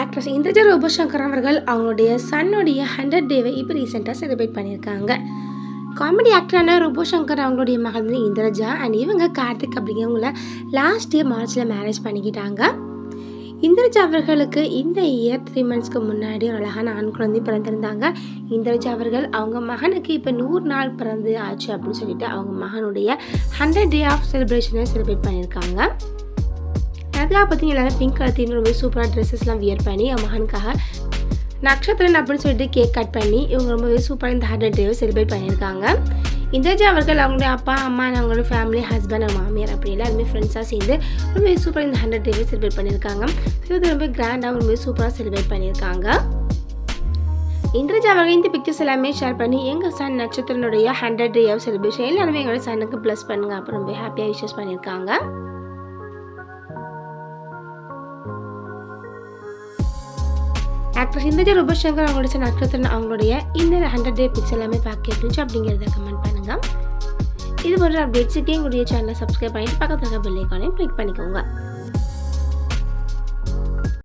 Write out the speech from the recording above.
Actress Indraja Roopashankar அவர்கள் அவங்களுடைய சன்னுடைய hundred டேவை இப்போ ரீசெண்டாக செலிப்ரேட் பண்ணியிருக்காங்க. காமெடி ஆக்டரான ரூபசங்கர் அவங்களுடைய மகள் வந்து இந்திரஜா அண்ட் இவங்க கார்த்திக் அப்படிங்கிறவங்கள லாஸ்ட் இயர் மார்ச்சில் மேரேஜ் பண்ணிக்கிட்டாங்க. இந்திரஜா அவர்களுக்கு இந்த இயர் த்ரீ மந்த்ஸ்க்கு முன்னாடி ஒரு அழகான ஆண் குழந்தை பிறந்திருந்தாங்க. இந்திரஜா அவர்கள் அவங்க மகனுக்கு இப்போ நூறு நாள் பிறந்து ஆச்சு அப்படின்னு சொல்லிட்டு அவங்க மகனுடைய ஹண்ட்ரட் டே ஆஃப் செலிப்ரேஷனை செலிப்ரேட் பண்ணியிருக்காங்க. அதுக்காக பார்த்தீங்கன்னா எல்லாரும் பிங்க் கலர் தீம் ரொம்ப சூப்பராக ட்ரெஸ்ஸஸ்லாம் வியர் பண்ணி என் மகனுக்காக நட்சத்திரன் அப்படின்னு சொல்லிட்டு கேக் கட் பண்ணி இவங்க ரொம்பவே சூப்பராக இந்த ஹண்ட்ரட் டேவை செலிப்ரேட் பண்ணியிருக்காங்க. இந்திரஜா அவர்கள் அவங்களுடைய அப்பா அம்மா அவங்களோட ஃபேமிலி ஹஸ்பண்ட் அவங்க மாமியார் அப்படி எல்லாருமே ஃப்ரெண்ட்ஸாக சேர்ந்து ரொம்பவே சூப்பராக இந்த ஹண்ட்ரட் டேவை செலிப்ரேட் பண்ணியிருக்காங்க. இது ரொம்ப கிராண்டாக ரொம்பவே சூப்பராக செலிப்ரேட் பண்ணியிருக்காங்க. இந்திரஜா அவர்கள் இந்த பிக்சர்ஸ் எல்லாமே ஷேர் பண்ணி எங்கள் சன் நட்சத்திரனுடைய ஹண்ட்ரட் டே ஆஃப் செலிப்ரேஷன் எல்லாருமே எங்களோட சனுக்கு ப்ளஸ் பண்ணுங்க. அப்புறம் ரொம்ப ஹாப்பியாக விஷஸ் பண்ணியிருக்காங்க. ஆக்ட்ரஸ் ஹிந்தஜா ரூபசங்கர் அவங்களோட சன் நட்சத்திரன் அவங்களுடைய இந்த ஹண்ட்ரட் டே பிக்ஸ் எல்லாமே பார்க்க இருந்துச்சு அப்படிங்கிறத கமெண்ட் பண்ணுங்கள் இது போன்ற அப்டேட்ஸுக்கு எங்களுடைய சேனலை சப்ஸ்கிரைப் பண்ணிட்டு பக்கத்தில் இருக்க பெல் ஐக்கானையும் கிளிக் பண்ணிக்கோங்க.